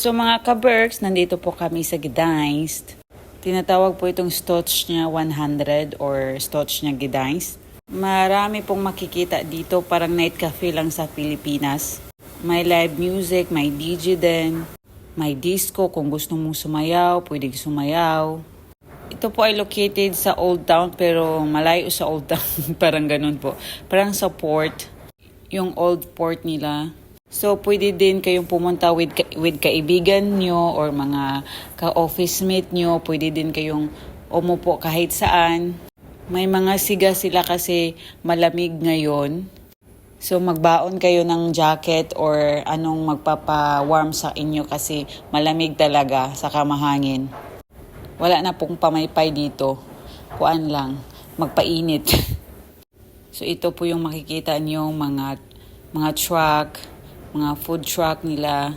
So mga ka-Berks, nandito po kami sa Gdańsk. Tinatawag po itong Stocznia 100 or Stocznia Gdańsk. Marami pong makikita dito, parang night cafe lang sa Pilipinas. May live music, may DJ din, may disco kung gusto mong sumayaw, pwedeng sumayaw. Ito po ay located sa Old Town pero malayo sa Old Town, parang ganun po. Parang sa port, yung old port nila. So, pwede din kayong pumunta with, with kaibigan nyo or mga ka-office mate nyo. Pwede din kayong umupo kahit saan. May mga siga sila kasi malamig ngayon. So, magbaon kayo ng jacket or anong magpapa-warm sa inyo kasi malamig talaga sa kamahangin. Wala na pong pamaypay dito. Kuan lang, magpainit. so, ito po yung makikita niyo mga mga truck, mga food truck nila.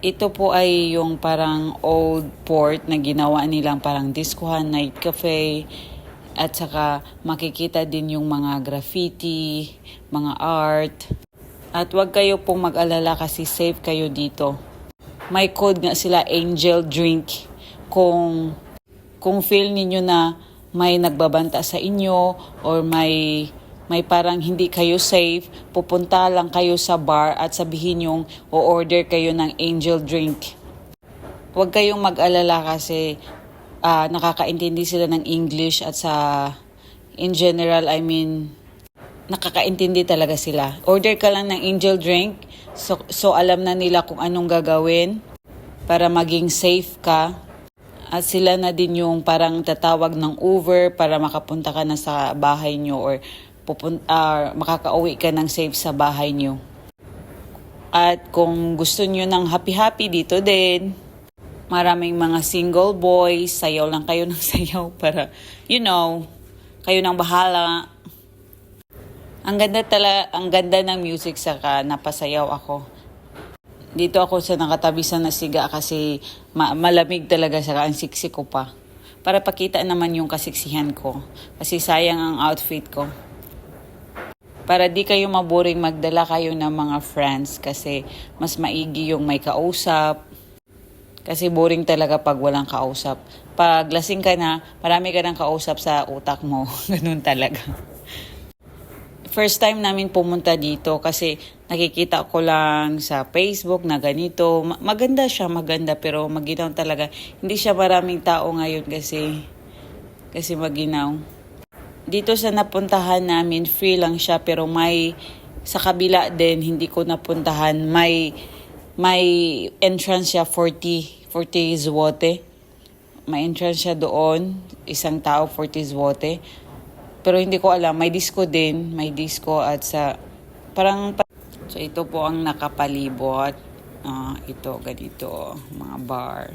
Ito po ay yung parang old port na ginawa nilang parang diskuhan, night cafe, at saka makikita din yung mga graffiti, mga art. At wag kayo pong mag-alala kasi safe kayo dito. May code nga sila Angel Drink kung kung feel ninyo na may nagbabanta sa inyo or may may parang hindi kayo safe, pupunta lang kayo sa bar at sabihin yung o-order kayo ng angel drink. Huwag kayong mag-alala kasi ah, nakakaintindi sila ng English at sa in general, I mean, nakakaintindi talaga sila. Order ka lang ng angel drink, so, so alam na nila kung anong gagawin para maging safe ka. At sila na din yung parang tatawag ng Uber para makapunta ka na sa bahay nyo or pupun- ah, makakauwi ka ng safe sa bahay nyo. At kung gusto nyo ng happy-happy dito din, maraming mga single boys, sayaw lang kayo ng sayaw para, you know, kayo nang bahala. Ang ganda tala, ang ganda ng music saka napasayaw ako. Dito ako sa nakatabi sa nasiga kasi ma- malamig talaga saka ang siksi ko pa. Para pakita naman yung kasiksihan ko. Kasi sayang ang outfit ko. Para di kayo maboring magdala kayo ng mga friends kasi mas maigi yung may kausap. Kasi boring talaga pag walang kausap. Pag lasing ka na, marami ka ng kausap sa utak mo. Ganun talaga first time namin pumunta dito kasi nakikita ko lang sa Facebook na ganito. Ma- Maganda siya, maganda pero maginaw talaga. Hindi siya maraming tao ngayon kasi kasi maginaw. Dito sa napuntahan namin, free lang siya pero may sa kabila din hindi ko napuntahan. May may entrance siya 40 40 zlote. May entrance siya doon, isang tao 40 zlote. Pero hindi ko alam, may disco din, may disco at sa parang pa- so ito po ang nakapalibot. Ah, ito ganito, mga bar,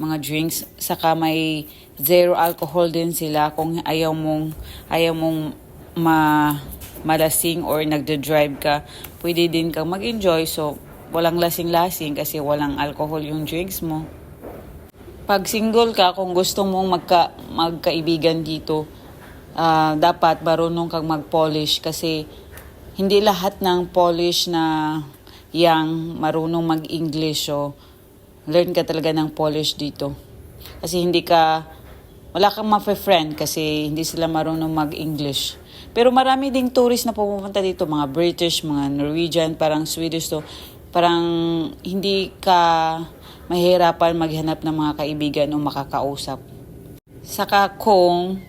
mga drinks saka may zero alcohol din sila kung ayaw mong ayaw mong ma malasing or nagde-drive ka, pwede din kang mag-enjoy so walang lasing-lasing kasi walang alcohol yung drinks mo. Pag single ka, kung gusto mong magka, magkaibigan dito, ah, dapat marunong kang mag-polish kasi hindi lahat ng polish na yang marunong mag-English. So, learn ka talaga ng polish dito. Kasi hindi ka, wala kang ma-friend kasi hindi sila marunong mag-English. Pero marami ding tourist na pupunta dito, mga British, mga Norwegian, parang Swedish to. Parang hindi ka mahirapan maghanap ng mga kaibigan o makakausap. Saka kung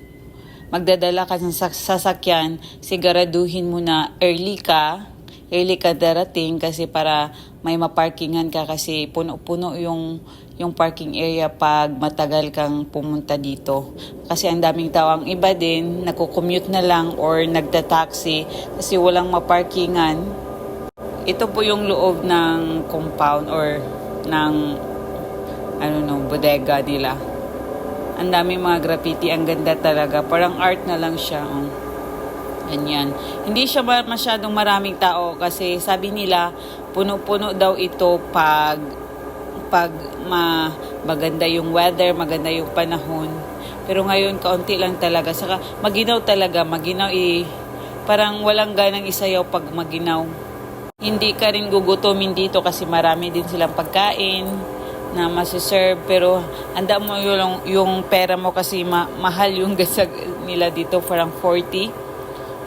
magdadala ka ng sak- sasakyan, siguraduhin mo na early ka, early ka darating kasi para may maparkingan ka kasi puno-puno yung yung parking area pag matagal kang pumunta dito. Kasi ang daming tao. Ang iba din, nagko-commute na lang or nagda-taxi kasi walang maparkingan. Ito po yung loob ng compound or ng ano no, bodega nila. Ang daming mga graffiti, ang ganda talaga. Parang art na lang siya. Oh. Ganyan. Hindi siya ma- masyadong maraming tao kasi sabi nila puno-puno daw ito pag pag ma maganda yung weather, maganda yung panahon. Pero ngayon kaunti lang talaga. Saka maginaw talaga, maginaw i parang walang ganang isayaw pag maginaw. Hindi ka rin gugutomin dito kasi marami din silang pagkain. na masiserve pero handa mo yung, yung pera mo kasi ma- mahal yung gasag nila dito parang 40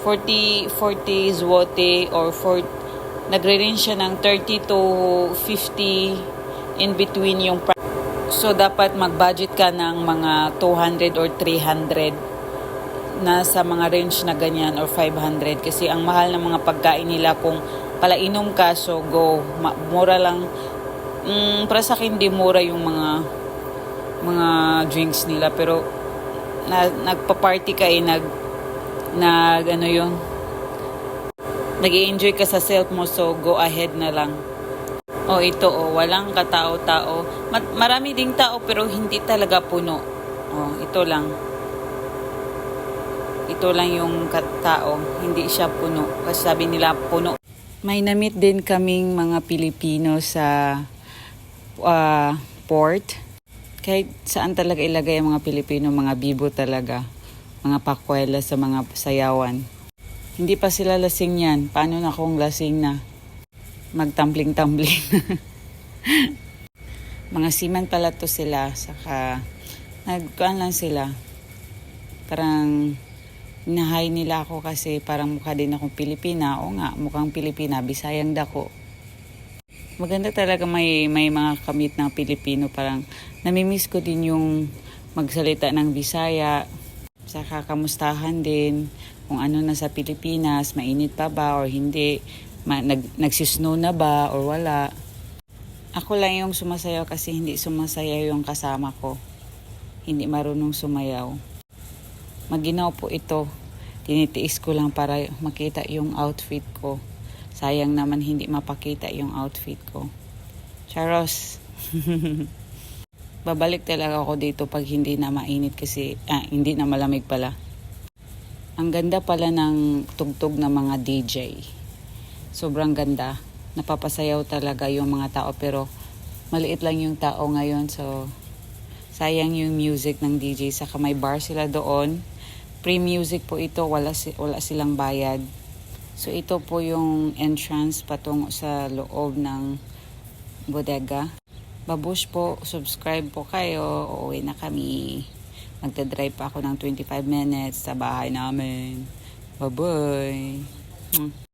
40 40 zloty or 40 nagre-range siya ng 30 to 50 in between yung pri- so dapat mag-budget ka ng mga 200 or 300 na sa mga range na ganyan or 500 kasi ang mahal ng mga pagkain nila kung palainom ka so go. Mura lang. Mm, para sa akin di mura yung mga mga drinks nila. Pero na, nagpa-party ka eh nag nag ano yun? Nag enjoy ka sa self mo so go ahead na lang. Oh ito oh walang katao-tao. Ma- marami ding tao pero hindi talaga puno. Oh ito lang. Ito lang yung tao. Hindi siya puno. Kasi sabi nila puno. May namit din kaming mga Pilipino sa ah, port. Kahit saan talaga ilagay ang mga Pilipino, mga bibo talaga, mga pakwela sa mga sayawan. Hindi pa sila lasing yan. Paano na kung lasing na? Magtumbling-tumbling. mga siman pala to sila. Saka, nagkuhan lang sila. Parang, inahay nila ako kasi parang mukha din akong Pilipina. O nga, mukhang Pilipina. Bisayang dako maganda talaga may may mga kamit ng Pilipino parang namimiss ko din yung magsalita ng Bisaya saka kamustahan din kung ano na sa Pilipinas mainit pa ba or hindi ma, nag, nagsisnow na ba or wala. Ako lang yung sumasayaw kasi hindi sumasayaw yung kasama ko. Hindi marunong sumayaw. Maginaw po ito. Tinitiis ko lang para makita yung outfit ko. Sayang naman hindi mapakita yung outfit ko. Charos. Babalik talaga ako dito pag hindi na mainit kasi, ah, hindi na malamig pala. Ang ganda pala ng tugtog ng mga DJ. Sobrang ganda. Napapasayaw talaga yung mga tao pero maliit lang yung tao ngayon so sayang yung music ng DJ saka may bar sila doon. Free music po ito, wala, si- wala silang bayad. So ito po yung entrance patungo sa loob ng bodega. Babush po, subscribe po kayo. Uuwi na kami. Magdadrive pa ako ng 25 minutes sa bahay namin. Bye-bye.